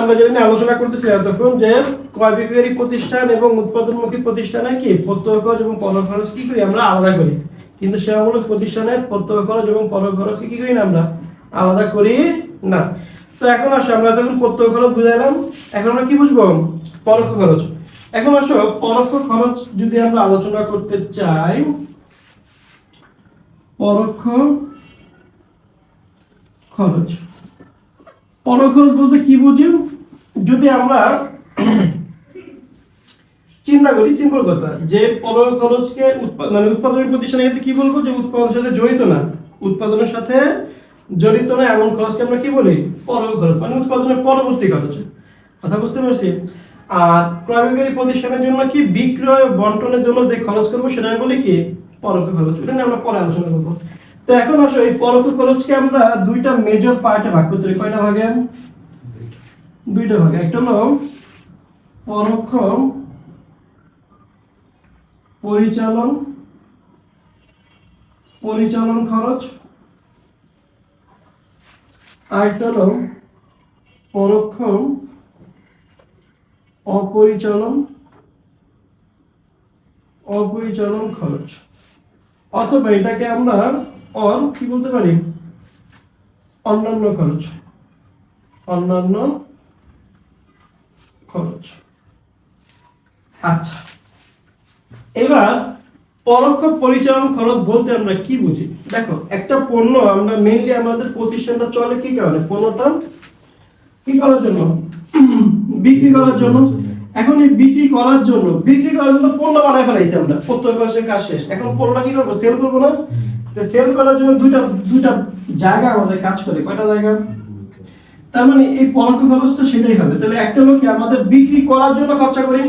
আমরা যেটা নিয়ে আলোচনা করতেছি এতক্ষণ যে ক্রয় বিক্রয়কারী প্রতিষ্ঠান এবং উৎপাদনমুখী প্রতিষ্ঠানের কি প্রত্যক্ষ খরচ এবং পরোক্ষ খরচ কি করি আমরা আলাদা করি? কিন্তু সেবামূলক প্রতিষ্ঠানের প্রত্যক্ষ খরচ এবং পরোক্ষ খরচ কি করি না আমরা আলাদা করি না। তো এখন আসো, আমরা যখন প্রত্যক্ষ খরচ বুঝাইলাম, এখন আমরা কি বুঝব? পরোক্ষ খরচ। এখন আসো, পরোক্ষ খরচ যদি আমরা আলোচনা করতে চাই, পরোক্ষ খরচ। পরোক্ষ খরচ বলতে কি বুঝি যদি আমরা চিন্তা করি সিম্পল কথা, যে পরোক্ষ খরচকে মানে উৎপাদন প্রতিষ্ঠানের ক্ষেত্রে কি বলব? যে উৎপাদনের সাথে জড়িত না। উৎপাদনের সাথে জড়িত না এমন খরচকে আমরা কি বলি? পরোক্ষ খরচ মানে উৎপাদনের পরবর্তী খরচ। কথা বুঝতে পারছি? আর ক্রয়বিক্রয়ী প্রতিষ্ঠানের জন্য কি বিক্রয় বন্টনের জন্য যে খরচ করব, সেটা বলি কি? পরোক্ষ খরচ। ওটা নিয়ে আমরা পরে আলোচনা করব। তো এখন আসো, এই পরোক্ষ খরচকে আমরা দুইটা মেজর পার্টে ভাগ করতে কয়টা ভাগে? দুইটা ভাগে। একটা হলো পরোক্ষ, পরিচালন পরিচালন খরচ। আরেকটা হলো পরোক্ষ, অপরিচালন অপরিচালন খরচ। অথবা এটাকে আমরা অর কি বলতে পারি? অন্যান্য খরচ। অন্যান্য খরচ। আচ্ছা। এবার পরোক্ষ পরিচালন খরচ বলতে আমরা কি বুঝি? দেখো, একটা পণ্য আমরা মেইনলি আমাদের প্রতিষ্ঠানটা চলে কি কারণে? পণ্যটা কি করার জন্য? বিক্রি করার জন্য। এখন এই বিক্রি করার জন্য, বিক্রি করার জন্য পণ্য বানায় ফেলাইছি আমরা। প্রত্যেক বছরের কাজ শেষ। এখন পণ্যটা কি করব সেল করব না? তো সেল করার জন্য দুইটা দুইটা জায়গা আমাদের কাজ করে, কয়টা জায়গা? তার মানে এই পরোক্ষ খরচটা সেটাই হবে। তাহলে একটা হলো কি, আমাদের বিক্রি করার জন্য খরচা করি।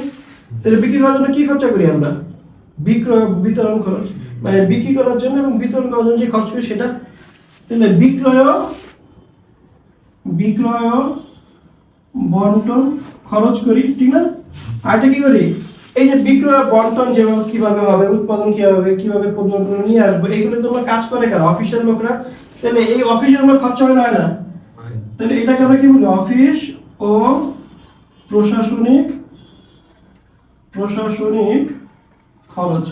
তাহলে বিক্রি করার জন্য কি খরচা করি আমরা? বিক্রয়, বিতরণ খরচ। মানে বিক্রি করার জন্য এবং বিতরণ করার জন্য যে খরচ করি সেটা। তাহলে বিক্রয় বিক্রয়, বন্টন খরচ করি, ঠিক না? আর এটা কি করি? এই যে বিক্রয় বন্টন যেভাবে কীভাবে হবে উৎপাদন কীভাবে হবে কীভাবে পণ্যগুলো নিয়ে আসব এইগুলোর জন্য কাজ করে কেন? অফিসের লোকরা তাহলে এই অফিসের লোক খরচা হয় না তাহলে এটাকে আমরা কি বলি? অফিস ও প্রশাসনিক প্রশাসনিক খরচ।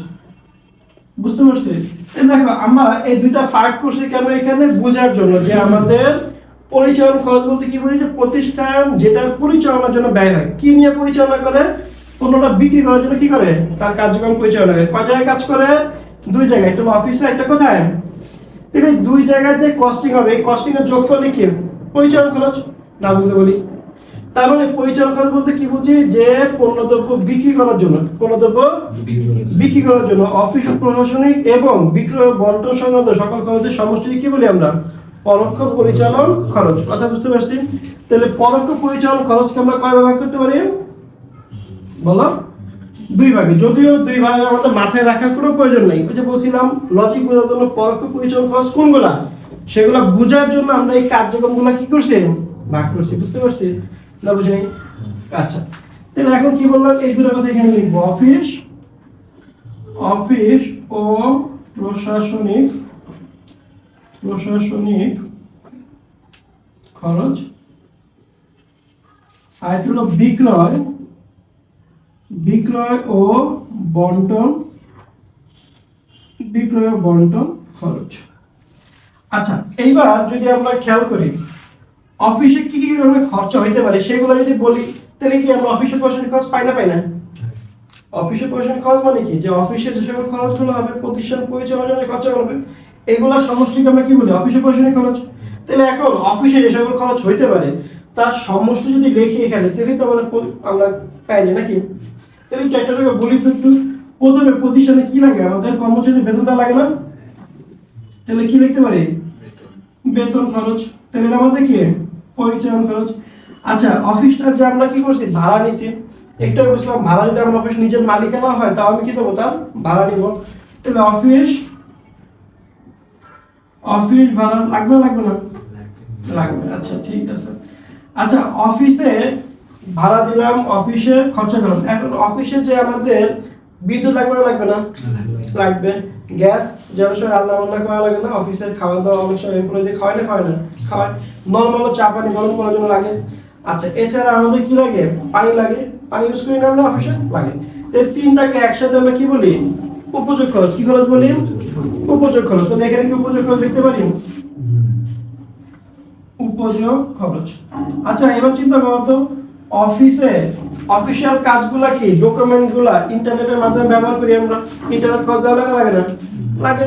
বুঝতে পারছি? দেখো আমরা এই দুইটা পার্ট করছি কেন এখানে? বোঝার জন্য যে আমাদের পরিচালন খরচ বলতে কি বলি? যে প্রতিষ্ঠান যেটার পরিচালনার জন্য ব্যয় হয়। কি নিয়ে পরিচালনা করে? পণ্যটা বিক্রি করার জন্য কি করে? তার কার্যক্রম পরিচালনা করে কয় জায়গায় কাজ করে? দুই জায়গায়। একটা অফিসে একটা কোথায়? তাহলে দুই জায়গায় যে কস্টিং হবে, এই কস্টিং এর যোগফল কি পরিচালন খরচ? না বুঝতে বলি তার মানে পরিচালন খরচ বলতে কি বুঝি? যে পণ্যদ্রব্য বিক্রি করার জন্য, পণ্যদ্রব্য বিক্রি করার জন্য অফিস প্রশাসনিক এবং বিক্রয়, বন্টন, সংক্রান্ত সকল খরচের সমষ্টি কি বলি আমরা? পরোক্ষ পরিচালন খরচ। কথা বুঝতে পারছি? তাহলে পরোক্ষ পরিচালন খরচকে আমরা কয় ব্যবহার করতে পারি? বলো? দুই ভাগে। যদিও দুই ভাগে আমাদের মাথায় রাখার কোনো প্রয়োজন নেই। ওই যে বলছিলাম লজিক বোঝার জন্য পরোক্ষ পরিচালন খরচ কোনগুলা? সেগুলা বোঝার জন্য আমরা এই কার্যক্রমগুলো কি করছি? ভাগ করছি, বুঝতে পারছি? না বুঝে আচ্ছা। তাহলে এখন কি বললাম? এই দুটো কথা এখানে লিখব। অফিস অফিস ও প্রশাসনিক প্রশাসনিক খরচ। আর হলো বিক্রয়। বিক্রয় ও বন্টন, বিক্রয় ও বন্টন খরচ। আচ্ছা এইবার যদি আমরা খেয়াল করি, অফিসে কি কি ধরনের খরচা হইতে পারে সেগুলো যদি বলি, তাহলে কি আমরা অফিসে প্রশাসনিক খরচ পাই না পাই না? অফিসে প্রশাসনিক খরচ মানে কি? যে অফিসে যে সকল খরচগুলো হবে, প্রতিষ্ঠান পরিচালনার খরচা হবে, এগুলো সমষ্টিকে আমরা কি বলি? অফিসে প্রশাসনিক খরচ। তাহলে এখন অফিসে যে সকল খরচ হইতে পারে, তার সমষ্টি যদি লিখি এখানে, তাহলে তো আমাদের আমরা পাই নাকি? তাহলে টাকা বলি তো একটু প্রথমে প্রতিষ্ঠানে কি লাগে? আমাদের কর্মচারীদের বেতন দেওয়া লাগে না? তাহলে কি লিখতে পারি? বেতন। খরচ। তাহলে আমাদের কি? পরিচালন খরচ। আচ্ছা অফিসটা যে আমরা কি করছি? ভাড়া নিছি। একটু বলছিলাম ভাড়া যদি আমার অফিস নিজের মালিকানা হয় তাও আমি কি করব তার? ভাড়া নিব। তাহলে অফিস অফিস ভাড়া লাগবে না লাগবে না? লাগবে। আচ্ছা ঠিক আছে। আচ্ছা অফিসে ভাড়া দিলাম অফিসের খরচা করলাম। এখন অফিসে যে আমাদের বিদ্যুৎ লাগবে না লাগবে না? লাগবে। গ্যাস যেন সময় রান্না বান্না করা লাগে না অফিসের খাওয়া দাওয়া অনেক সময় এমপ্লয়ীদের খাওয়ায় না খাওয়ায় না খাওয়ায়। নর্মাল চা পানি গরম করার জন্য লাগে। আচ্ছা এছাড়া আমাদের কি লাগে? পানি লাগে। পানি ইউজ করি না আমরা অফিসে? লাগে। এই তিনটাকে একসাথে আমরা কি বলি? উপযোগ খরচ। কি খরচ বলি? উপযোগ খরচ। তাহলে এখানে কি উপযোগ খরচ লিখতে পারি? উপযোগ খরচ। আচ্ছা এবার চিন্তা করো তো। অফিসে অফিসিয়াল কাজগুলা কি? ডকুমেন্টগুলা ইন্টারনেটের মাধ্যমে ব্যবহার করি আমরা? ইন্টারনেট খরচ দেওয়া লাগে না? লাগে না? লাগে।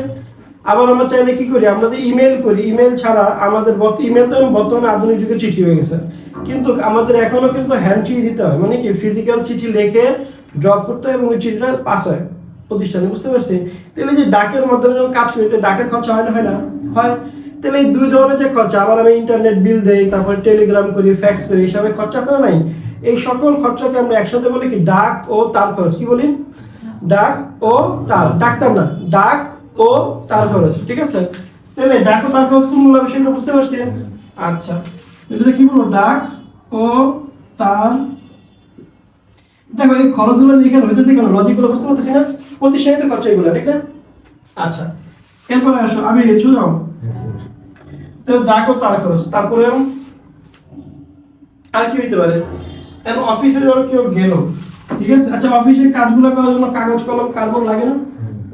আবার আমরা চাইলে কি করি? আমরা তো ইমেল করি ইমেল ছাড়া আমাদের ইমেল তো বর্তমানে আধুনিক যুগে চিঠি হয়ে গেছে। কিন্তু আমাদের এখনও কিন্তু হ্যান্ড চিঠি দিতে হয়। মানে কি? ফিজিক্যাল চিঠি লিখে ড্রপ করতে হয় এবং ওই চিঠিটা পাস হয়। প্রতিষ্ঠানে বুঝতে পারছি? তাহলে যে ডাকের মাধ্যমে যখন কাজ করি ডাকের খরচা হয় না হয় না? হয়। তাহলে এই দুই ধরনের যে খরচা, আবার আমি ইন্টারনেট বিল দেই, তারপর টেলিগ্রাম করি ফ্যাক্স করি এসবের খরচা না নাই। এই সকল খরচাকে আমরা একসাথে বলি কি, ডাক ও তার খরচ, কি বলি? ডাক ও তার, ডাক্তার না, ডাক ও তার খরচ, ঠিক আছে? তাহলে ডাক ও তার খরচ কোনগুলো বিষয়টা বুঝতে পারছেন আচ্ছা এটা কি বলব? ডাক ও তার, দেখো এই খরচগুলো দেখে হইতেছে কেন? লজিকগুলো বুঝতে পারতেছি না। প্রতিষ্ঠানিত খরচা এগুলো, ঠিক না? আচ্ছা এরপরে আসো, আমি হেঁচু তার খরচ। তারপরে আর কি হইতে পারে? এখন অফিসে ধরো কেউ গেল ঠিক আছে? আচ্ছা অফিসের কাজগুলো করার জন্য কাগজ কলম কার্বন লাগে না?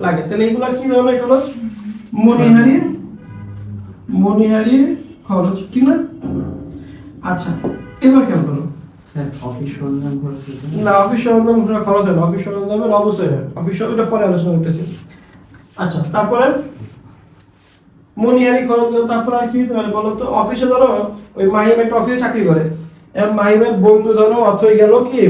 লাগে। তাহলে এগুলো কি ধরনের খরচ? মনিহারি মনিহারি খরচ ঠিক না? আচ্ছা এবার কেন করো। অফিস সরঞ্জাম খরচ না অফিস সরঞ্জাম খরচ হয় না। অফিস সরঞ্জামের অবশ্যই অফিস পরে আলোচনা করতেছি। আচ্ছা তারপরে? মনিহারি খরচ গেল তারপরে আর কি হতে পারে বলো তো অফিসে ধরো ওই মাহিম একটা অফিসে চাকরি করে। এবার মাহিমের বন্ধু ধরো অথই গেল কি?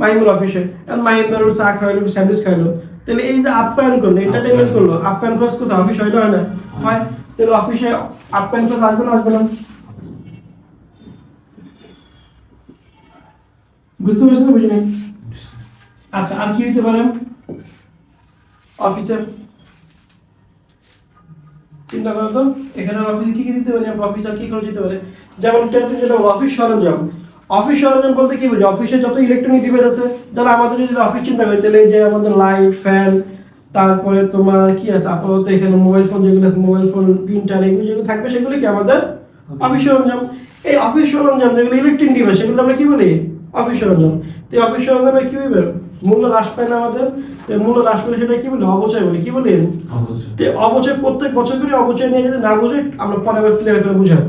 মাহিমের অফিসে এখন মাহিম ধরো চা খাইলো স্যান্ডউইচ খাইলো তাহলে এই যে আপ্যায়ন করল এন্টারটেনমেন্ট করল আপ্যায়ন খরচ কোথায় অফিস হয় না হয় না? হয়। তাহলে অফিসে আপ্যায়ন খরচ আসবে না আসবে না? বুঝতে পারছেন না বুঝিনি? আচ্ছা আর কি হইতে পারে? অফিসের চিন্তা করো তো, এখানে অফিসে কি কি দিতে পারি? আমরা অফিসার কি করে দিতে পারে? যেমন টেনথে যেটা অফিস সরঞ্জাম। অফিস সরঞ্জাম বলতে কি বুঝি অফিসে যত ইলেকট্রনিক ডিভাইস আছে যারা আমাদের যদি অফিস চিন্তা করি, তাহলে এই যে আমাদের লাইট ফ্যান তারপরে তোমার কি আছে? আপাতত এখানে মোবাইল ফোন যেগুলো আছে মোবাইল ফোন প্রিন্টার এগুলো যেগুলো থাকবে, সেগুলো কি আমাদের অফিস সরঞ্জাম? এই অফিস সরঞ্জাম যেগুলো ইলেকট্রিক ডিভাইস সেগুলো আমরা কি বলি? অফিস সরঞ্জাম। তো অফিস সরঞ্জামের কি হইবে? মূল্য হ্রাস পায় না আমাদের মূল্য হ্রাস পেলে সেটা কি বলি? অবচয় বলি কি বলি? তো অবচয় প্রত্যেক বছর করে অবচয় নিয়ে যদি না বুঝে আমরা পরে ক্লিয়ার করে বুঝাবো।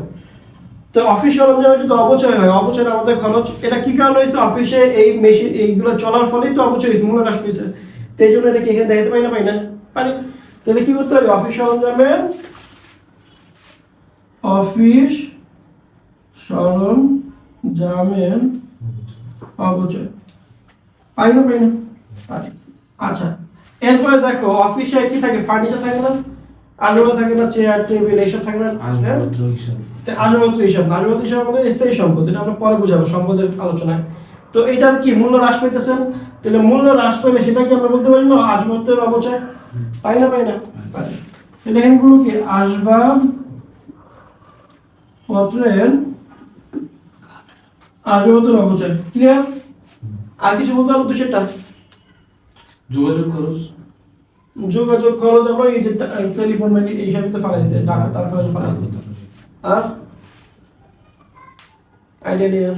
তো অফিস সরঞ্জামে যদি অবচয় হয় অবচয় আমাদের খরচ এটা কি কারণ হয়েছে? অফিসে এই মেশিন এইগুলো চলার ফলেই তো অবচয় হয়েছে মূল্য হ্রাস পেয়েছে। তো এই জন্য এটা কি এখানে দেখাতে পারি না পাই না? পারি। তাহলে কি করতে হবে? অফিস সরঞ্জামে অফিস সরঞ্জামের অবচয় পাই না পাই না পারি। আচ্ছা এরপরে দেখো অফিসে কি থাকে ফার্নিচার থাকে না আলুয়া থাকে না চেয়ার টেবিল এইসব থাকে না আসবাবপত্র হিসাব আসবাবপত্র হিসাব আমাদের স্থায়ী সম্পদ এটা আমরা পরে বুঝাবো সম্পদের আলোচনায়। তো এটার কি মূল্য হ্রাস পাইতেছেন? তাহলে মূল্য হ্রাস পাইলে সেটা কি আমরা বলতে পারি না আসবাবপত্রের অবচয়। পাই না পাই না? তাহলে বলব কি? আসবাব পত্রের আসবাবপত্রের অবচয়। ক্লিয়ার আর কিছু বলতে হবে তো সেটা যোগাযোগ খরচ। যোগাযোগ খরচ আমরা এই যে টেলিফোন মেলি এইসব তো ফালাই দিচ্ছে টাকা তার খরচ ফালাই আর? আইডিয়া নিয়ে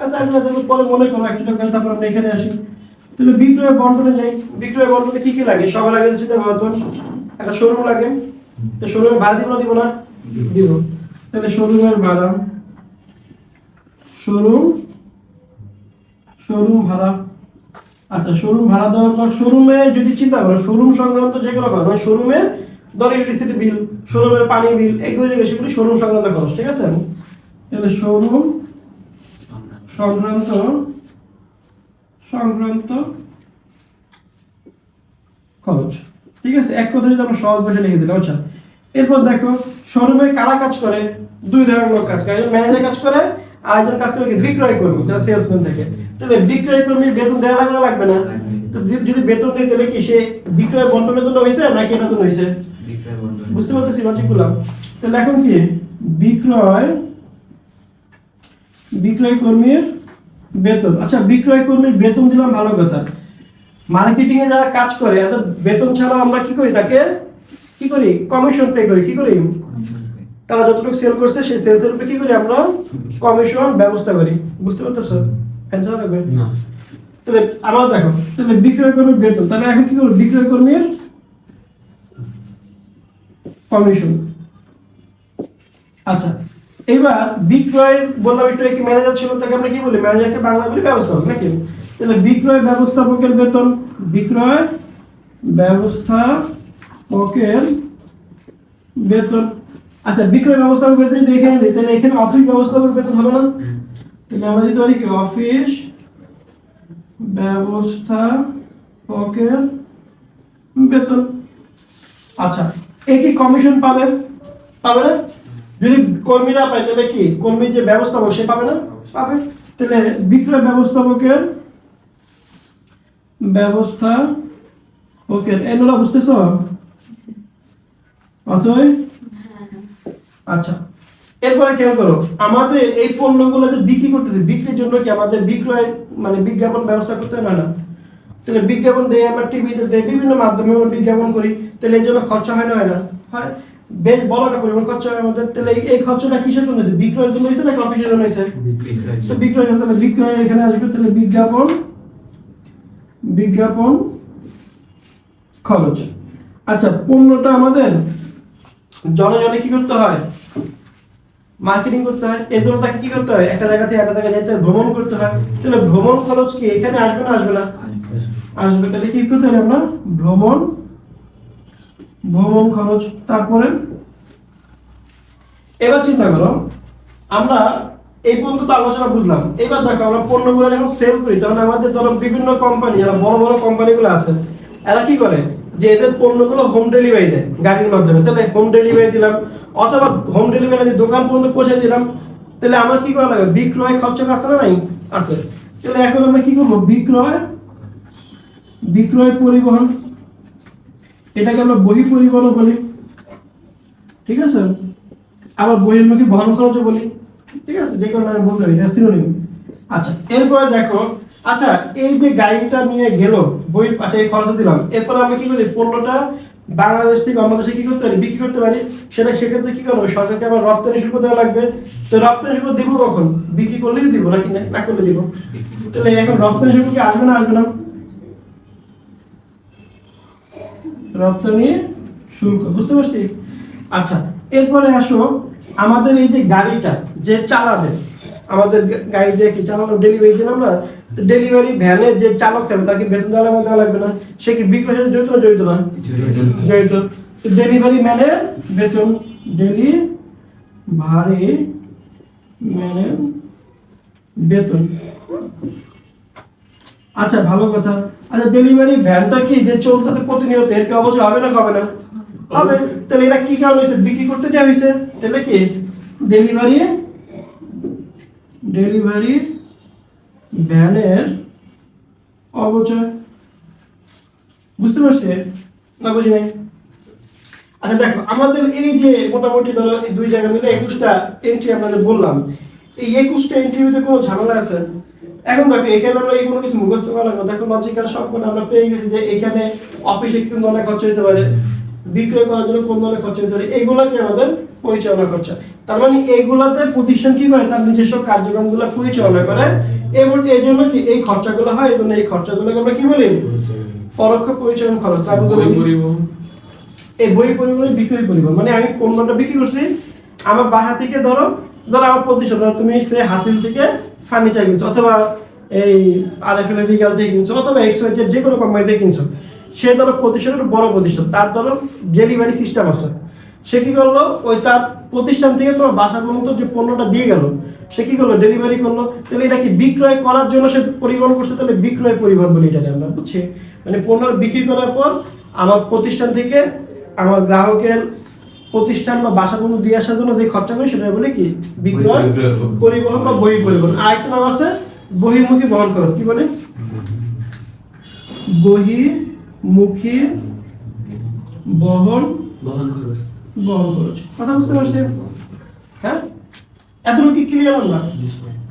আচ্ছা আমি আচ্ছা পরে মনে করো একশো টাকা তারপর আমরা এখানে আসি। তাহলে বিক্রয় বন্টনে যাই। বিক্রয় বন্টনে কি কি লাগে? সবার আগে চিন্তা করো একটা শোরুম লাগে। তো শোরুমের ভাড়া দিব না দিব না? দিব। তাহলে শোরুমের ভাড়া শোরুম শোরুম ভাড়া। আচ্ছা শোরুম ভাড়া দেওয়ার পর শোরুমে যদি চিন্তা করো শোরুম সংক্রান্ত যেগুলো খরচ শোরুমে ধরো ইলেকট্রিসিটি বিল শোরুমের পানি বিল এইগুলো যেগুলো সেগুলো শোরুম সংক্রান্ত খরচ, ঠিক আছে? তাহলে শোরুম সংক্রান্ত সংক্রান্ত খরচ, ঠিক আছে? এক কথা যদি আমরা সহজ ভাষায় লিখে দিলাম আচ্ছা। এরপর দেখো শোরুমে কারা কাজ করে? দুই ধরনের লোক কাজ করে ম্যানেজার কাজ করে আর একজন কাজ করে বিক্রয় কর্মী যারা সেলসম্যান থাকে তাহলে বিক্রয় কর্মীর বেতন দেওয়া লাগবে লাগবে না। তো যদি- বেতন দেয় তাহলে কি সে বিক্রয় বন্টনের জন্য হয়েছে নাকি এটার জন্য হয়েছে? বুঝতে পারতেছি লজিকগুলো তাহলে এখন কি? বিক্রয় বিক্রয় কর্মীর বেতন। আচ্ছা বিক্রয় কর্মীর বেতন দিলাম ভালো কথা। মার্কেটিং এ যারা কাজ করে বেতন ছাড়া আমরা কি করি তাকে? কি করি? কমিশন পে করি কি করি? তারা যতটুকু সেল করছে সেই সেলসের উপরে কি করি আমরা কমিশন ব্যবস্থা করি। বুঝতে পারতেছো? অ্যান্সার লাগবে না। তাহলে আমার দেখো। তাহলে বিক্রয় কর্মীর বেতন তাহলে এখন কি করব? বিক্রয় কর্মীর কমিশন আচ্ছা এবার বিক্রয় বললাম একটু কি ম্যানেজার ছিল তাকে আমরা কি বলি? ম্যানেজারকে বাংলা বলি ব্যবস্থাপক নাকি? তাহলে বিক্রয় ব্যবস্থাপকের বেতন। বিক্রয় ব্যবস্থাপকের বেতন আচ্ছা বিক্রয় ব্যবস্থাপক বেতন যদি এখানে তাহলে এখানে অফিস ব্যবস্থাপক বেতন হবে না? তাহলে আমরা যদি বলি কি অফিস ব্যবস্থাপকের বেতন। আচ্ছা এ কি কমিশন পাবে? পাবে না? যদি কর্মী না পায় তাহলে কি? কর্মী যে ব্যবস্থাপক সে পাবে না? পাবে। তাহলে বিক্রয় ব্যবস্থাপকের ব্যবস্থা ওকে এগুলো বুঝতেছ? অতএব আচ্ছা এরপরে খেয়াল করো আমাদের এই পণ্যগুলো যে বিক্রি করতেছে বিক্রির জন্য কি আমাদের বিক্রয় মানে বিজ্ঞাপন ব্যবস্থা করতে হয়? না তাহলে বিজ্ঞাপন দেয় আমরা টিভিতে দেয় বিভিন্ন মাধ্যমে আমরা বিজ্ঞাপন করি। তাহলে এর জন্য খরচা হয় না হয় না? হয়? বেশ বড় একটা পরিমাণ খরচা হয় আমাদের। তাহলে এই- এই খরচাটা কিসের জন্য হয়েছে? বিক্রয়ের জন্য হয়েছে না অফিসের জন্য হয়েছে? তো জন্য। বিক্রয় জন্য তাহলে বিক্রয় এখানে আসবে তাহলে বিজ্ঞাপন বিজ্ঞাপন খরচ। আচ্ছা পণ্যটা আমাদের জনে জনে কি করতে হয়? মার্কেটিং করতে হয়, এর জন্য তাকে কি করতে হয়? একটা জায়গা থেকে একটা জায়গায় যেতে ভ্রমণ করতে হয়। তাহলে ভ্রমণ খরচ কি? এখানে আসবে না আসবে না? আসবে, তাহলে কি করতে হবে আমরা? ভ্রমণ ভ্রমণ খরচ, তারপরে? এবার চিন্তা করো, আমরা এই পর্যন্ত তো আলোচনা বুঝলাম। এবার দেখো, আমরা পণ্যগুলো যখন সেল করি, তখন আমাদের ধরো বিভিন্ন কোম্পানি যারা বড় বড় কোম্পানিগুলো আছে, এরা কি করে? যে এদের পণ্যগুলো হোম ডেলিভারি দেয় গাড়ির মাধ্যমে। তাহলে হোম ডেলিভারি দিলাম, অথবা হোম ডেলিভারি দোকান পর্যন্ত পৌঁছে দিলাম। তাহলে আমার কি করা লাগবে? বিক্রয় খরচ আছে না নাই? আছে। তাহলে এখন আমরা কি করব? বিক্রয় বিক্রয় পরিবহন। এটাকে আমরা বহি পরিবহন বলি। ঠিক আছে? আবার বহির্মুখী বহন খরচও বলি। ঠিক আছে? যে কোনো নামে বলতে পারি, এটা আচ্ছা এরপরে দেখো আচ্ছা এই যে গাড়িটা নিয়ে গেল, বইয়ের পাশে এই খরচ দিলাম, এরপর আমরা কি করি? পণ্যটা বাংলাদেশ থেকে অন্য দেশে কি করতে পারি? বিক্রি করতে পারি? সেটা সেক্ষেত্রে কি করব? সরকারকে আবার রপ্তানি শুল্ক দেওয়া লাগবে। তো রপ্তানি শুল্ক দিব কখন? বিক্রি করলেই দিব, নাকি না করলে দিব? তাহলে এখন রপ্তানি শুল্ক কি আসবে না আসবে না? রপ্তানি শুল্ক বুঝতে পারছি? আচ্ছা এরপরে আসো, আমাদের এই যে গাড়িটা যে চালাবে আমাদের গাড়ি দিয়ে কি চালানো ডেলিভারি দিলাম না ডেলিভারি ভ্যানে যে চালক থাকবে তাকে বেতন দেওয়া লাগবে, দেওয়া লাগবে না। সে কি বিক্রয় সাথে জড়িত না জড়িত না? জড়িত। ডেলিভারি ম্যানের বেতন ডেলিভারি ম্যানের বেতন। আচ্ছা ভালো কথা। আচ্ছা ডেলিভারি ভ্যানটা কি যে চলতেছে প্রতিনিয়ত? এর কি অবশ্যই হবে না হবে না? হবে। তাহলে এটা কি কারণ হয়েছে? বিক্রি করতে দেওয়া হয়েছে। তাহলে কি? ডেলিভারি ডেলিভারি ভ্যানের অবচয় বুঝতে পারছি না বুঝি নাই? আচ্ছা দেখো, আমাদের এই যে মোটামুটি ধরো এই দুই জায়গা মিলে একুশটা এন্ট্রি আপনাদের বললাম, এই একুশটা এন্ট্রিতে কোনো ঝামেলা আছে? এখন দেখো, এখানে আমরা এই কোনো কিছু মুখস্থ করা লাগবে দেখো লজিক্যাল সম্পূর্ণ আমরা পেয়ে গেছি যে এখানে অফিসে কোন ধরনের খরচ হতে পারে, বিক্রয় করার জন্য কোন ধরনের খরচ হতে পারে, এইগুলো কি আমাদের পরিচালনা খরচা তার মানে এইগুলাতে প্রতিষ্ঠান কি করে? তার নিজস্ব কার্যক্রম কার্যক্রমগুলো পরিচালনা করে। এবং এই জন্য কি এই খরচাগুলো হয়? এই জন্য এই খরচাগুলোকে আমরা কি বলি? পরোক্ষ পরিচালন খরচ। পরিবহন। এই বই পরিবহন বিক্রয় পরিবহন। মানে আমি পণ্যটা বিক্রি করছি? আমার বাসা থেকে ধরো ধরো আমার প্রতিষ্ঠান ধরো তুমি সে হাতিল থেকে ফার্নিচার কিনছো অথবা এই আর এফ এল লিগাল থেকে কিনছো অথবা এক্স ওয়াই যে কোনো কোম্পানি থেকে কিনছো। সে ধরো প্রতিষ্ঠান বড় প্রতিষ্ঠান। তার ধরো ডেলিভারি সিস্টেম আছে। সে কি করল? ওই তার প্রতিষ্ঠান থেকে তোমার বাসা পর্যন্ত যে পণ্যটা দিয়ে গেল, সে কি করল? ডেলিভারি করল। তাহলে এটা কি বিক্রয় করার জন্য সে পরিবহন করছে? তাহলে বিক্রয় পরিবহন বলি এটাকে আমরা বুঝছি। মানে পণ্য বিক্রি করার পর আমার প্রতিষ্ঠান থেকে আমার গ্রাহকের প্রতিষ্ঠান বা বাসা পণ্য দিয়ে আসার জন্য যে খরচা করি, সেটা বলে কি? বিক্রয় পরিবহন। বা বহি পরিবহন। আর একটা নাম আছে, বহির্মুখী বহন খরচ। কি বলে? বহির্মুখী বহন। বহন খরচ। বহন খরচ কথা বুঝতে পারছেন? হ্যাঁ? এতটুকু কি ক্লিয়ার আমরা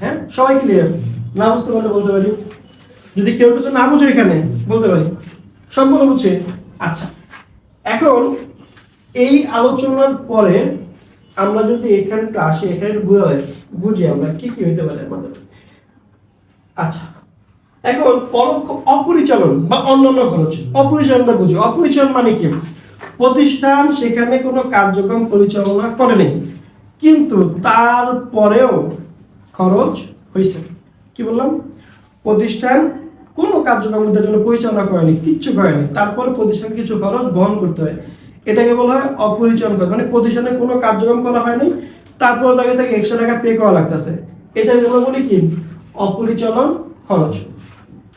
হ্যাঁ? সবাই ক্লিয়ার না বুঝতে পারলে বলতে পারি। যদি কেউ কিছু না বুঝে এখানে বলতে পারি। সম্পূর্ণ বুঝছে আচ্ছা। এখন এই আলোচনার পরে আমরা যদি এখানে একটু আসি এখানে বুঝা বুঝি আমরা কি কি হইতে পারে আমাদের। আচ্ছা। এখন পরোক্ষ অপরিচালন বা অন্যান্য খরচ। অপরিচালনটা বুঝি। অপরিচালন মানে কি? প্রতিষ্ঠান সেখানে কোনো কার্যক্রম পরিচালনা করেনি। কিন্তু তারপরেও খরচ হয়েছে। কি বললাম? প্রতিষ্ঠান কোনো কার্যক্রমের জন্য পরিচালনা করেনি, কিচ্ছু করেনি। তারপরে প্রতিষ্ঠান কিছু খরচ বহন করতে হয়। এটাকে বলা হয় অপরিচালন খরচ। মানে প্রতিষ্ঠানে কোনো কার্যক্রম করা হয়নি, তারপরে তাকে তাকে একশো টাকা পে করা লাগতেছে। এটা আমরা বলি কি? অপরিচালন খরচ।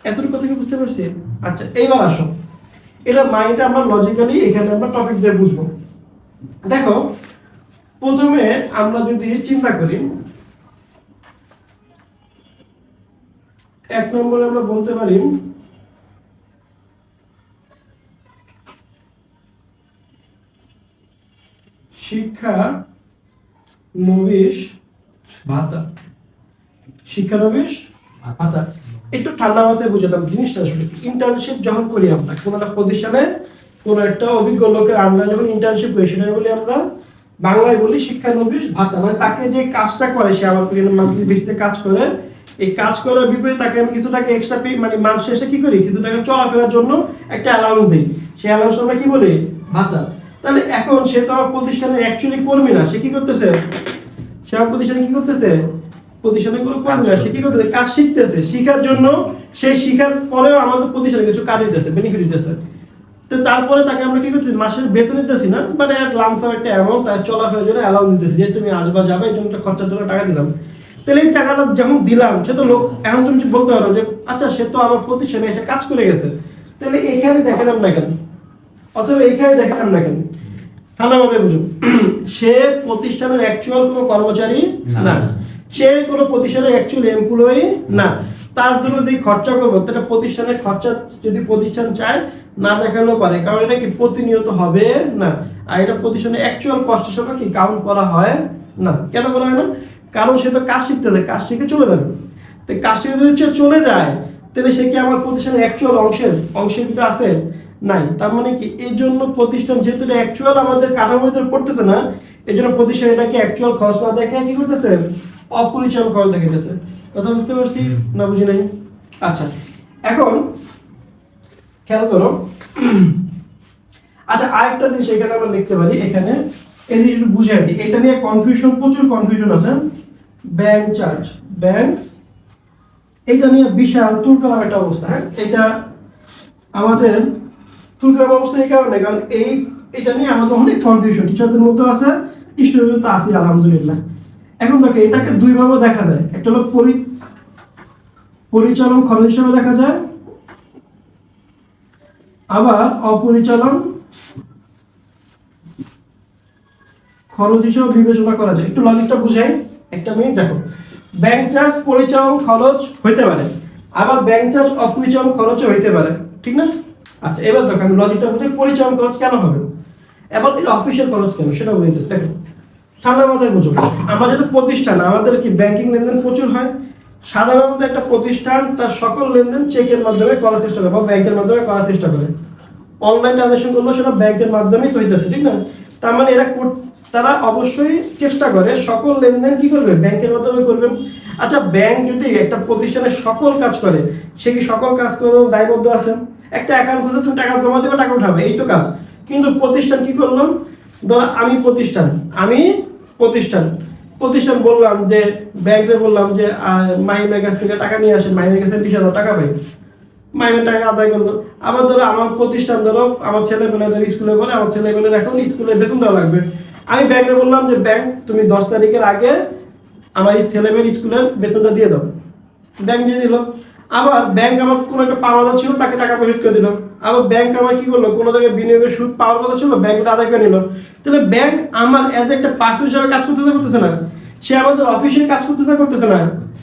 এতটুকু কথা কি বুঝতে পারছি? আচ্ছা এইবার আসো এটা মাইন্ডটা আমরা লজিক্যালি এখানে আমরা টপিক দিয়ে বুঝব। দেখো প্রথমে আমরা যদি চিন্তা করি এক নম্বরে আমরা বলতে পারি শিক্ষা নবিশ ভাতা। শিক্ষানবিশ ভাতা। একটু ঠান্ডা মাথায় বুঝালাম জিনিসটা আসলে ইন্টার্নশিপ যখন করি আমরা, কোনো একটা প্রতিষ্ঠানে কোনো একটা অভিজ্ঞ লোকের আমরা যখন ইন্টার্নশিপ করি সেটা বলি আমরা বাংলায় বলি শিক্ষানবিশ ভাতা। মানে তাকে যে কাজটা করে, সে আমার মান্থলি বেসিসে কাজ করে। এই কাজ করার বিপরীতে তাকে আমি কিছু টাকা এক্সট্রা পে মানে মাস শেষে কি করি? কিছু টাকা চলাফেরার জন্য একটা অ্যালাউন্স দিই। সেই অ্যালাউন্স আমরা কি বলি? ভাতা। তাহলে এখন সে তো আমার প্রতিষ্ঠানের অ্যাকচুয়ালি কর্মী না। সে কি করতেছে? সে আমার প্রতিষ্ঠানে কি করতেছে? প্রতিষ্ঠানে কোনো কর্মী না সে কি করতেছে কাজ শিখতেছে। শিখার জন্য সে শিখার পরেও আমাদের প্রতিষ্ঠানে কিছু কাজ দিতেছে বেনিফিট দিতেছে। তো তারপরে তাকে আমরা কি করতেছি? মাসের বেতন দিতেছি না বাট একটা লামসাম একটা অ্যামাউন্ট তার চলাফেরার জন্য অ্যালাউ দিতেছি যে তুমি আসবা যাবে এই জন্য খরচার জন্য টাকা দিলাম। তাহলে এই টাকাটা যখন দিলাম সে তো লোক এখন তুমি বলতে পারো যে আচ্ছা সে তো আমার প্রতিষ্ঠানে এসে কাজ করে গেছে। তাহলে এখানে দেখালাম না কেন? অথবা এখানে দেখালাম না কেন? ঠান্ডা মাথায় বুঝুন সে প্রতিষ্ঠানের অ্যাকচুয়াল কোনো কর্মচারী না। সে কোনো প্রতিষ্ঠানের অ্যাকচুয়াল এমপ্লয়ি না। তার জন্য যদি খরচা করব, তাহলে প্রতিষ্ঠানের খরচা যদি প্রতিষ্ঠান চায়, না দেখালেও পারে। কারণ এটা কি প্রতিনিয়ত হবে? না। আর এটা প্রতিষ্ঠানের অ্যাকচুয়াল কষ্ট হিসেবে কি কাউন্ট করা হয়? না। কেন করা হয় না? কারণ সে তো কাজ শিখতেছে কাজ শিখে চলে যাবে। তো কাজ শিখে যদি সে চলে যায়, তাহলে সে কি আমার প্রতিষ্ঠানের অ্যাকচুয়াল অংশের অংশের ভিতরে আছে? নাই। তার মানে কি এই জন্য প্রতিষ্ঠান যেহেতু অ্যাকচুয়াল আমাদের কাঠামোর ভিতরে পড়তেছে না, এই জন্য প্রতিষ্ঠান এটাকে অ্যাকচুয়াল খরচ না দেখে কি করতেছে? অপরিচালন খরচ দেখাইতেছে। কথা বুঝতে পারছি? না বুঝি নাই? আচ্ছা। এখন খেয়াল করো। আচ্ছা আরেকটা জিনিস এখানে আমরা লিখতে পারি। এখানে এই জিনিস একটু বুঝে আর এটা নিয়ে কনফিউশন প্রচুর কনফিউশন আছে। ব্যাংক চার্জ ব্যাংক এটা নিয়ে বিশাল তুলকালাম একটা অবস্থা হ্যাঁ? এটা আমাদের তুলকালাম অবস্থা এই কারণে কারণ এই এটা নিয়ে আমাদের অনেক কনফিউশন টিচারদের মধ্যে আছে স্টুডেন্ট তো আছে আলহামদুলিল্লাহ। এখন দেখো, এটাকে দুইভাবে দেখা যায়। একটা হলো পরি, পরিচালন খরচ হিসেবে দেখা যায়, আবার অপরিচালন খরচ হিসেবে বিবেচনা করা যায়। একটু লজিকটা বুঝাই, একটা মিনিট দেখো। ব্যাংক চার্জ পরিচালন খরচ হইতে পারে, আবার ব্যাংক চার্জ অপরিচালন খরচও হইতে পারে, ঠিক না? আচ্ছা এবার দেখো, আমি লজিকটা বুঝাই, পরিচালন খরচ কেন হবে? এবার এটা অফিসিয়াল খরচ কেন? সেটা বুঝতেছি দেখো। ঠান্ডা মাথায় বুঝো আমাদের যেহেতু প্রতিষ্ঠান, আমাদের কি ব্যাংকিং লেনদেন প্রচুর হয়? সাধারণত একটা প্রতিষ্ঠান তার সকল লেনদেন চেকের মাধ্যমে করার চেষ্টা করে বা ব্যাংকের মাধ্যমে করার চেষ্টা করে। অনলাইন ট্রানজাকশন করল সেটা ব্যাংকের মাধ্যমেই তো হইতেছে, ঠিক না? তার মানে এরা তারা অবশ্যই চেষ্টা করে সকল লেনদেন কি করবে? ব্যাংকের মাধ্যমে করবে। আচ্ছা ব্যাংক যদি একটা প্রতিষ্ঠানের সকল কাজ করে, সে কি সকল কাজ করে দায়বদ্ধ আছে। একটা অ্যাকাউন্ট খুলে তুমি টাকা জমা দেবে, টাকা উঠাবে, এই তো কাজ। কিন্তু প্রতিষ্ঠান কি করলাম ধরো আমি প্রতিষ্ঠান, আমি প্রতিষ্ঠান। প্রতিষ্ঠান বললাম যে, ব্যাংকে বললাম যে মাহিমের কাছ থেকে টাকা নিয়ে আসেন, মাহিমের কাছে বিশ হাজার টাকা পাই। মাইনের টাকা আদায় করল। আবার ধরো আমার প্রতিষ্ঠান ধরো, আমার ছেলে স্কুলে বলে আমার ছেলে এখন স্কুলে বেতন দেওয়া লাগবে। আমি ব্যাংকে বললাম যে, ব্যাংক, তুমি দশ তারিখের আগে আমার এই ছেলে মেয়ের স্কুলের বেতনটা দিয়ে দাও। ব্যাংক দিয়ে দিল। আবার ব্যাংক আমার কোনো একটা পাওয়ার ছিল, তাকে টাকা পরিশোধ করে দিল। আবার ব্যাংক আমার কি করল? কোনো জায়গায় বিনিয়োগের সুদ পাওয়ার কথা ছিল ব্যাংক আদায় করে নিল। তাহলে ব্যাংক আমার অ্যাজ একটা পার্সন হিসাবে কাজ করতেছে করতেছে না। সে আমাদের অফিসিয়াল কাজ করতেছে না করতেছে না।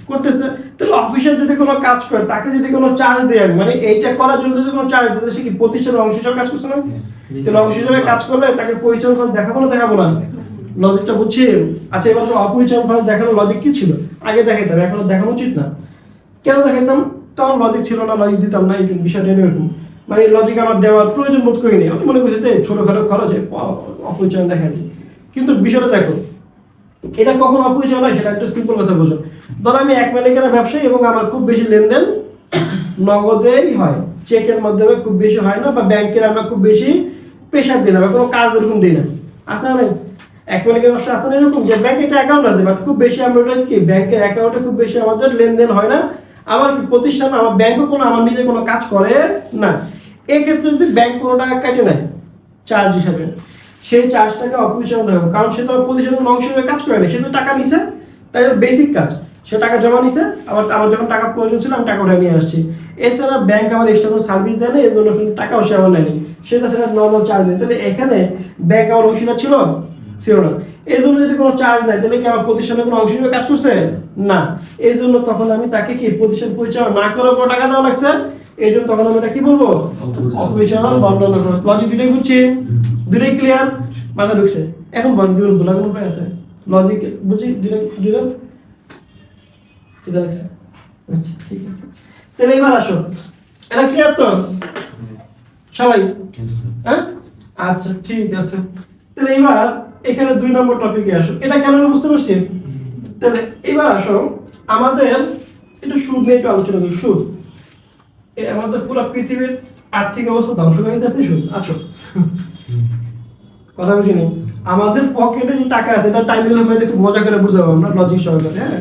করতেছে। তাহলে অফিসিয়াল যদি কোনো কাজ করে, তাকে যদি কোনো চার্জ দেয় মানে এইটা করার জন্য যদি কোনো চার্জ দেয় সে কি প্রতিষ্ঠানের অংশ হিসাবে কাজ করছে না? তাহলে অংশ হিসাবে কাজ করলে তাকে পরিচয় করে দেখাবো না দেখাবো না? লজিকটা বুঝছি আচ্ছা এবার তো অপরিচালন খরচ দেখানোর লজিক কি ছিল? আগে দেখাইতে হবে এখন দেখানো উচিত না। কেন দেখাইতাম? তখন লজিক ছিল না লজিক দিতাম না, এই বিষয়টা এরকম। মানে লজিক আমার দেওয়ার প্রয়োজন বোধ করিনি আমি মনে করি যে ছোটখাটো খরচে অপরিচয় দেখা যায়। কিন্তু বিষয়টা দেখো, এটা কখন অপরিচয় নয়, সেটা একটু সিম্পল কথা বুঝো। ধরো আমি এক মালিকের ব্যবসায়ী এবং আমার খুব বেশি লেনদেন নগদেই হয়। চেকের মাধ্যমে খুব বেশি হয় না বা ব্যাংকের আমরা খুব বেশি প্রেশার দিই না বা কোনো কাজ এরকম দিই না। আছে না? এক মালিকের ব্যবসা না এরকম? যে ব্যাংকে একটা অ্যাকাউন্ট আছে বাট খুব বেশি আমরা ওটা কি ব্যাংকের অ্যাকাউন্টে খুব বেশি আমাদের লেনদেন হয় না। আবার কি প্রতিষ্ঠান, আমার ব্যাংকও কোনো, আমার নিজে কোনো কাজ করে না। এক্ষেত্রে যদি ব্যাংক কোনো টাকা কেটে নেয় চার্জ হিসাবে, সেই চার্জটাকে অপরিচয় হবে। কারণ সে তো প্রতিষ্ঠানের অংশ হয়ে কাজ করে না। সে তো টাকা নিছে, তাই বেসিক কাজ। সে টাকা জমা নিছে, আবার আমার যখন টাকা প্রয়োজন ছিল, আমি টাকা উঠে নিয়ে আসছি। এছাড়া ব্যাংক আমার এক্সট্রা কোনো সার্ভিস দেয় না এর জন্য শুধু টাকাও সে আমার নেয়নি। সেটা সেটা নর্মাল চার্জ নেই তাহলে এখানে ব্যাংক আমার অংশীদার ছিল? ছিল না। এই জন্য যদি কোনো চার্জ নেয় তাহলে কি আমার প্রতিষ্ঠানে কোনো অংশ কাজ করছে? না। এই জন্য তখন আমি তাকে কি প্রতিষ্ঠান পরিচালনা না করার পর টাকা দেওয়া লাগছে? এই জন্য তখন আমি এটা কি বলব? অপরিচালনা বর্ণনা করো। লজিক দুটাই বুঝছি? দুটাই ক্লিয়ার মাথা ঢুকছে। এখন ভোলার কোনো উপায় আছে। লজিক বুঝছি? দুটা দুটা ঠিক আছে আচ্ছা ঠিক আছে। তাহলে এবার আসো। এটা ক্লিয়ার তো? সবাই? হ্যাঁ? আচ্ছা ঠিক আছে। তাহলে এবার এখানে দুই নম্বর টপিকে আসো। এটা কেন বুঝতে পারছি? তাহলে এবার আসো আমাদের একটু সুদ নিয়ে একটু আলোচনা করি। সুদ। আমাদের পুরো পৃথিবীর আর্থিক অবস্থা ধ্বংস করে দিতেছে আছো। কথা বুঝি নেই। আমাদের পকেটে যে টাকা আছে, এটা টাইম মজা করে বুঝাবো আমরা লজিক সহকারে হ্যাঁ?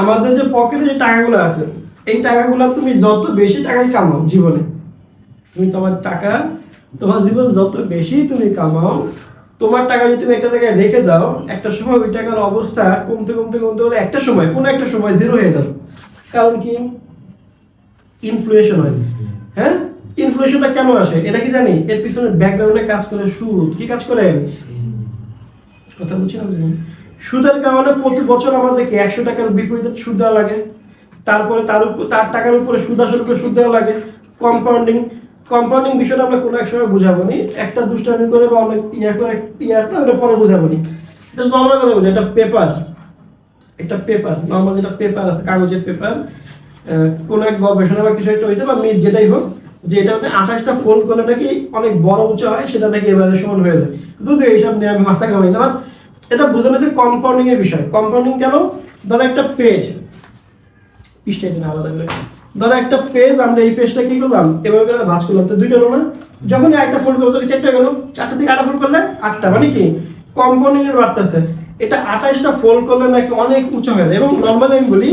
আমাদের যে পকেটে যে টাকাগুলো আছে, এই টাকাগুলো তুমি যত বেশি টাকাই কামাও জীবনে, তুমি তোমার টাকা, তোমার জীবন যত বেশি তুমি কামাও, তোমার টাকা যদি তুমি একটা জায়গায় রেখে দাও, একটা সময় ওই টাকার অবস্থা কমতে কমতে কমতে কমতে একটা সময়, কোনো একটা সময় জিরো হয়ে যাবে। কারণ কি? ইনফ্লুয়েশন হয় হ্যাঁ? ইনফ্লুয়েশনটা কেন আসে? এটা কি জানি? এর পিছনে ব্যাকগ্রাউন্ডে কাজ করে সুদ। কি কাজ করে? কথা বুঝলি? সুদের কারণে প্রতি বছর আমাদেরকে একশো টাকার বিপরীতে সুদ দেওয়া লাগে। তারপরে তার উপর তার টাকার উপরে সুদ আসলে উপরে সুদ দেওয়া লাগে। কম্পাউন্ডিং কম্পাউন্ডিং বিষয়টা আমরা কোনো এক সময় বুঝাবো নি। একটা দুষ্টামি করে বা অনেক ইয়া করে ইয়ে আসলে ওটা পরে বুঝাবো নি। নর্মাল কথা বলি এটা পেপার একটা পেপার নর্মাল যেটা পেপার আছে কাগজের পেপার কোনো এক গবেষণা বা কিছু একটা হয়েছে বা মিট যেটাই হোক, যে এটা আপনি আঠাশটা ফোল্ড করলে নাকি অনেক বড় উঁচু হয়, সেটা নাকি এবারে সমান হয়ে যায়। বুঝতে এইসব নিয়ে আমি মাথা কামাই না। এটা বোঝানো হচ্ছে কম্পাউন্ডিং এর বিষয়। কম্পাউন্ডিং কেন? ধরো একটা পেজ আলাদা করে। ধরো একটা পেজ আমরা এই পেজটা কি করলাম? এভাবে করে ভাঁজ করলাম। তো দুইটা হলো না? যখন একটা ফোল্ড করব তোকে চারটা গেল। চারটা থেকে আটা ফোল্ড করলে আটটা মানে কি? কম্পাউন্ডিং এর বাড়তেছে এটা আঠাশটা ফোল্ড করলে নাকি অনেক উঁচু হয়ে যায়। এবং নর্মালি আমি বলি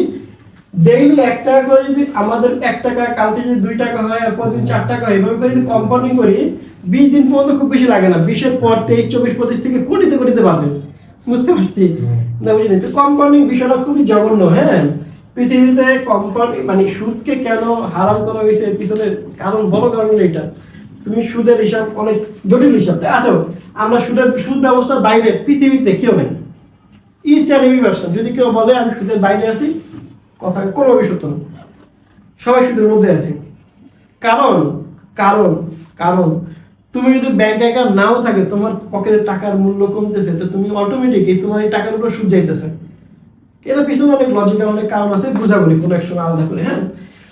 ডেইলি এক টাকা করে যদি আমাদের এক টাকা কালকে যদি দুই টাকা হয় পরদিন চার টাকা হয় এভাবে করে যদি কম্পাউন্ডিং করি বিশ দিন পর্যন্ত খুব বেশি লাগে না। বিশের পর তেইশ চব্বিশ পঁচিশ থেকে কোটিতে কোটিতে বাড়বে বুঝতে পারছি? না বুঝলি তো কম্পাউন্ডিং বিষয়টা খুবই জঘন্য হ্যাঁ? পৃথিবীতে কম্পাউন্ডিং মানে সুদকে কেন হারাম করা হয়েছে এর পিছনে কারণ বড় কারণ এটা। তুমি সুদের হিসাব অনেক জটিল হিসাব। আসো আমরা সুদের সুদ ব্যবস্থার বাইরে পৃথিবীতে কেউ নেই। ইচ্ছা পার্সন যদি কেউ বলে আমি সুদের বাইরে আছি কথা কোনোভাবে সত্য না। সবাই সুদের মধ্যে আছে। কারণ কারণ কারণ, তুমি যদি ব্যাংক অ্যাকাউন্ট নাও থাকে, তোমার পকেটে টাকার মূল্য কমতেছে, তো তুমি অটোমেটিকই তোমার এই টাকার উপর সুদ যাইতেছে। এর পিছনে অনেক লজিক্যাল অনেক কারণ আছে বোঝাবো কোনো এক সময় আলাদা করে হ্যাঁ?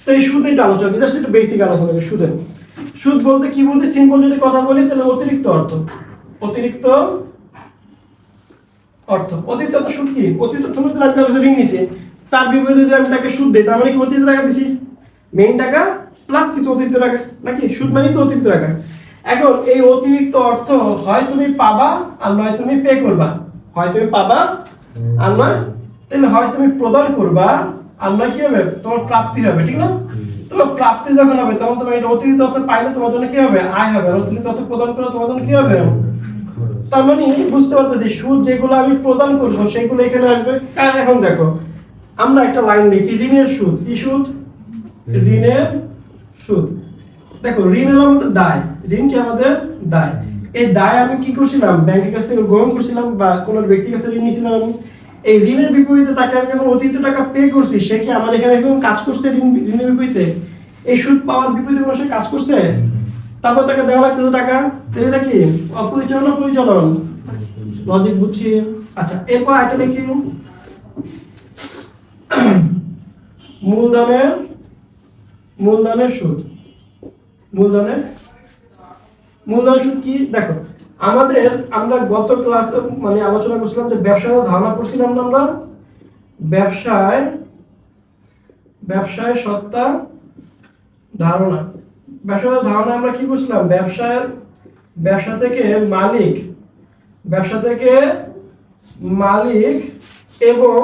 তো এই সুদ এটা আলোচনা করি জাস্ট একটু বেসিক আলোচনা সুদের। সুদ বলতে কি বলতে? সিম্পল যদি কথা বলি, তাহলে অতিরিক্ত অর্থ। অতিরিক্ত অর্থ। অতিরিক্ত সুদ কি? অতিরিক্ত তুমি তো আমি ঋণ নিছি তার বিপরীতে যদি আমি তাকে সুদ দিই তার মানে কি অতিরিক্ত টাকা দিছি? মেইন টাকা প্লাস কিছু অতিরিক্ত টাকা। নাকি? সুদ মানে তো অতিরিক্ত টাকা। এখন এই অতিরিক্ত অর্থ হয় তুমি পাবা আর নয় তুমি পে করবা। হয় তুমি পাবা আর নয় তাহলে হয় তুমি প্রদান করবা আর নয় কি হবে? তোমার প্রাপ্তি হবে ঠিক না? তোমার প্রাপ্তি যখন হবে তখন তোমার এটা অতিরিক্ত অর্থ পাইলে তোমার জন্য কি হবে? আয় হবে। আর অতিরিক্ত অর্থ প্রদান করলে তোমার জন্য কি হবে? তার মানে বুঝতে পারতেছি সুদ যেগুলো আমি প্রদান করব সেগুলো এখানে আসবে। এখন দেখো আমরা একটা লাইন লিখি ঋণের সুদ। কি সুদ? ঋণের সুদ। দেখো ঋণ হলো আমাদের দায়। ঋণ কি আমাদের দায়? এই দায় আমি কি করছিলাম? ব্যাংকের কাছ থেকে গ্রহণ করছিলাম বা কোনো ব্যক্তির কাছে ঋণ নিয়েছিলাম আমি। এই ঋণের বিপরীতে তাকে আমি যখন অতিরিক্ত টাকা পে করছি সে কি আমার এখানে এখন কাজ করছে ঋণ ঋণের বিপরীতে? এই সুদ পাওয়ার বিপরীতে কোনো সে কাজ করছে? তারপর তাকে দেওয়া লাগতেছে টাকা। এটা কি? অপরিচালনা পরিচালন লজিক বুঝছি। আচ্ছা এরপর একটা দেখি। মূলধনের মূলধনের সুদ। মূলধনের? মূলধন সুদ কি? দেখো, আমাদের আমরা গত ক্লাস মানে আলোচনা করছিলাম যে ব্যবসায় ধারণা করছিলাম না আমরা। ব্যবসায় ব্যবসায় সত্তা ধারণা। ব্যবসায় ধারণা আমরা কি করছিলাম? ব্যবসায়, ব্যবসা থেকে মালিক, ব্যবসা থেকে মালিক এবং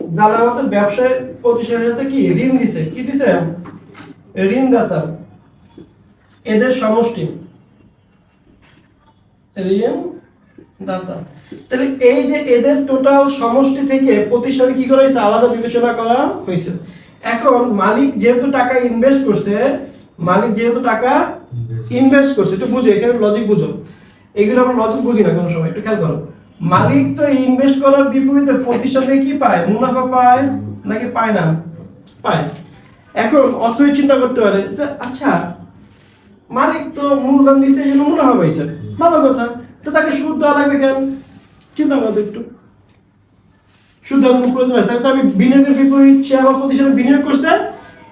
যারা আমাদের ব্যবসায় প্রতিষ্ঠানের সাথে কি ঋণ দিছে? কি দিছে? ঋণদাতা। এদের সমষ্টি। ঋণ দাতা তাহলে এই যে এদের টোটাল সমষ্টি থেকে প্রতিষ্ঠানে কি করা হয়েছে? আলাদা বিবেচনা করা হয়েছে। এখন মালিক যেহেতু টাকা ইনভেস্ট করছে মালিক যেহেতু টাকা ইনভেস্ট করছে একটু বুঝো এখানে লজিক বুঝো। এগুলো আমরা লজিক বুঝি না কোনো সময় একটু খেয়াল করো। মালিক তো ইনভেস্ট করার বিপরীতে প্রতিষ্ঠান কি পায়? মুনাফা পায় নাকি পায় না? পায়। এখন অর্থই চিন্তা করতে পারে যে আচ্ছা মালিক তো মূলধন এই জন্য মুনাফা পাইছে। ভালো কথা। তো তাকে সুদ দেওয়া লাগবে কেন? চিন্তা করো তো একটু। সুদ দেওয়ার প্রয়োজন হয় তাহলে তো আমি বিনিয়োগের বিপরীত সে আমার প্রতিষ্ঠানে বিনিয়োগ করছে,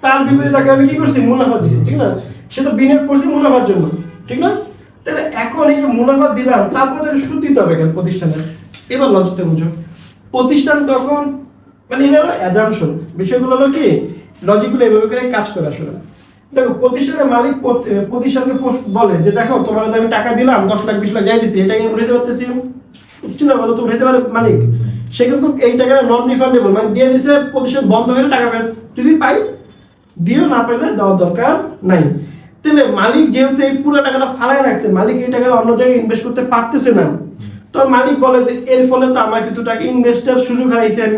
তার বিপরীতে তাকে আমি কি করছি? মুনাফা দিছি, ঠিক না? সে তো বিনিয়োগ করছে মুনাফার জন্য, ঠিক না? তাহলে এখন এই যে মুনাফা দিলাম, তারপর তাকে সুদ দিতে হবে কেন প্রতিষ্ঠানের এবার লজিকটা বুঝো। প্রতিষ্ঠান তখন মানে এটা হলো অ্যাজামশন বিষয়গুলো হলো কি? লজিকগুলো এভাবে করে কাজ করে আসলে। দেখো, প্রতিষ্ঠানের মালিক প্রতিষ্ঠানকে বলে যে, দেখো, তোমার আমি টাকা দিলাম, দশ লাখ, বিশ লাখ যাই দিছি এটাকে উঠাতে পারতেছি? চিন্তা করো, তো উঠাতে পারে মালিক। সে কিন্তু এই টাকা নন রিফান্ডেবল মানে দিয়ে দিছে, প্রতিষ্ঠান বন্ধ হলে টাকা যদি পাই, দিও, না পেলে দেওয়ার দরকার নাই। তাহলে মালিক যেহেতু এই পুরো টাকাটা ফালাই রাখছে, মালিক এই টাকাটা অন্য জায়গায় ইনভেস্ট করতে পারতেছে না। তো মালিক বলে যে, এর ফলে তো আমার কিছু টাকা ইনভেস্টের সুযোগ হারাইছেন।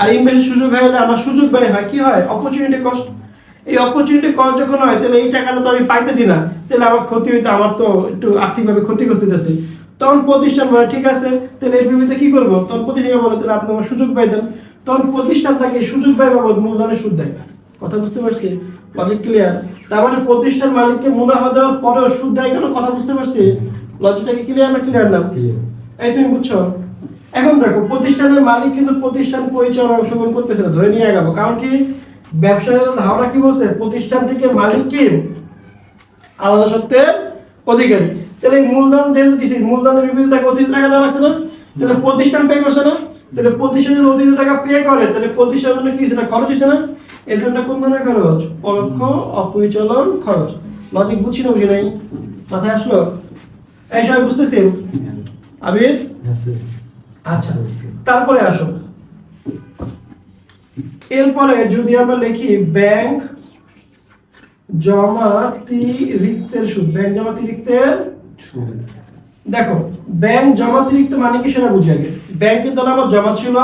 আর ইনভেস্টের সুযোগ হারাইলে আমার সুযোগ ব্যয় হয়, কি হয়? অপরচুনিটি কস্ট এই অপরচুনিটি কস্ট যখন হয়, তাহলে এই টাকাটা তো আমি পাইতেছি না। তাহলে আমার ক্ষতি হইতে, আমার তো একটু আর্থিকভাবে ক্ষতিগ্রস্ত হতেছে তখন প্রতিষ্ঠান বলে, ঠিক আছে, তাহলে এই বিপরীতে কি করব? তখন প্রতিষ্ঠান বলে, তাহলে আপনি আমার সুযোগ ব্যয় দেন। তখন প্রতিষ্ঠান তাকে সুযোগ ব্যয় বাবদ মূলধনের সুদ দেয়। কথা বুঝতে পারছি লজিক ক্লিয়ার তার মানে প্রতিষ্ঠান মালিককে মুনাফা দেওয়ার পরেও সুদ দেয় কেন? কথা বুঝতে পারছি? লজিকটা কি ক্লিয়ার না ক্লিয়ার না? এই তুমি বুঝছ? এখন দেখো প্রতিষ্ঠানের মালিক কিন্তু প্রতিষ্ঠান পরিচালনা অংশগ্রহণ করতেছে না, ধরে নিয়ে আগাবো। কারণ কি? ব্যবসায়ের ধারণা কি বলছে? প্রতিষ্ঠান থেকে মালিক কি? আলাদা সত্ত্বের অধিকারী। তাহলে মূলধন যেহেতু দিছি মূলধনের বিপরীতে তাকে অতিরিক্ত টাকা দেওয়া লাগছে না? তাহলে প্রতিষ্ঠান পে করছে না? তাহলে প্রতিষ্ঠান যদি অতিরিক্ত টাকা পে করে তাহলে প্রতিষ্ঠানের জন্য কি সেটা খরচ হচ্ছে না? এই জন্য কোন ধরনের খরচ? পরোক্ষ অপরিচালন খরচ। লজিক বুঝছি না বুঝি নাই? মাথায় আসলো? এই সবাই বুঝতেছি। আবির আচ্ছা। তারপরে আসো। এরপরে যদি আমরা লিখি ব্যাংক জমাতিরিক্তের সুদ। ব্যাংক জমাতিরিক্তের? Sure. দেখো ব্যাংক জমাতিরিক্ত মানে কি সেটা বুঝি আগে। ব্যাংকের দ্বারা আমার জমা ছিল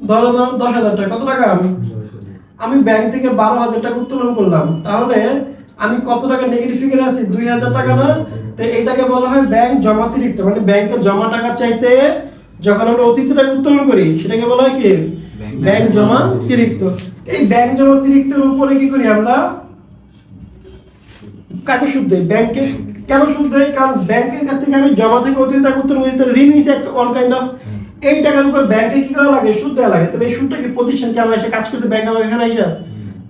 ধরো ধরো দশ হাজার টাকা। কত টাকা? আমি ব্যাংক থেকে বারো হাজার টাকা উত্তোলন করলাম। তাহলে আমি কত টাকা নেগেটিভ ফিগারে আছি? দুই হাজার টাকা না? তো এটাকে বলা হয় ব্যাংক জমাতিরিক্ত। মানে ব্যাংকে জমা টাকা চাইতে যখন আমরা অতিরিক্ত টাকা উত্তোলন করি সেটাকে বলা হয় কি? ব্যাংক জমা অতিরিক্ত এই ব্যাংক জমাতিরিক্তের উপরে কি করি আমরা? কাকে সুদ দেয় ব্যাংকে কেন সুদ দেয় কারণ ব্যাংকের কাছ থেকে আমি জমা থেকে অতিরিক্ত টাকা উত্তোলন করি। ঋণ নিচ্ছে একটা ওয়ান কাইন্ড অফ এই টাকার উপর ব্যাংকে কি করা লাগে? সুদ দেওয়া লাগে। তাহলে এই সুদটা কি প্রতিষ্ঠান কেন এসে কাজ করছে ব্যাংক আমার এখানে এসে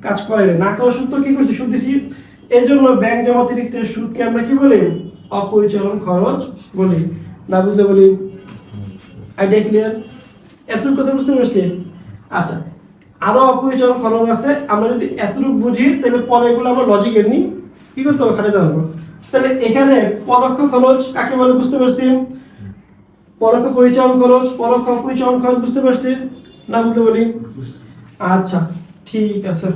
কাজ করে না। করা সুদ তো কি করছে? সুদ দিছি এই জন্য ব্যাংক জমা অতিরিক্ত সুদকে আমরা কি বলি? অপরিচালন খরচ বলি। না বুঝলে বলি? আইডিয়া ক্লিয়ার এতটুকু কথা বুঝতে পারছি? আচ্ছা আরও অপরিচালন খরচ আছে। আমরা যদি এতটুকু বুঝি তাহলে পরে এগুলো আমরা লজিক এমনি কি করতে হবে? খাটাতে পারব তাহলে এখানে পরোক্ষ খরচ কাকে বলে বুঝতে পারছি? পরোক্ষ পরিচালন খরচ পরোক্ষ পরিচালন খরচ বুঝতে পারছি না বুঝতে বলি আচ্ছা ঠিক আছে।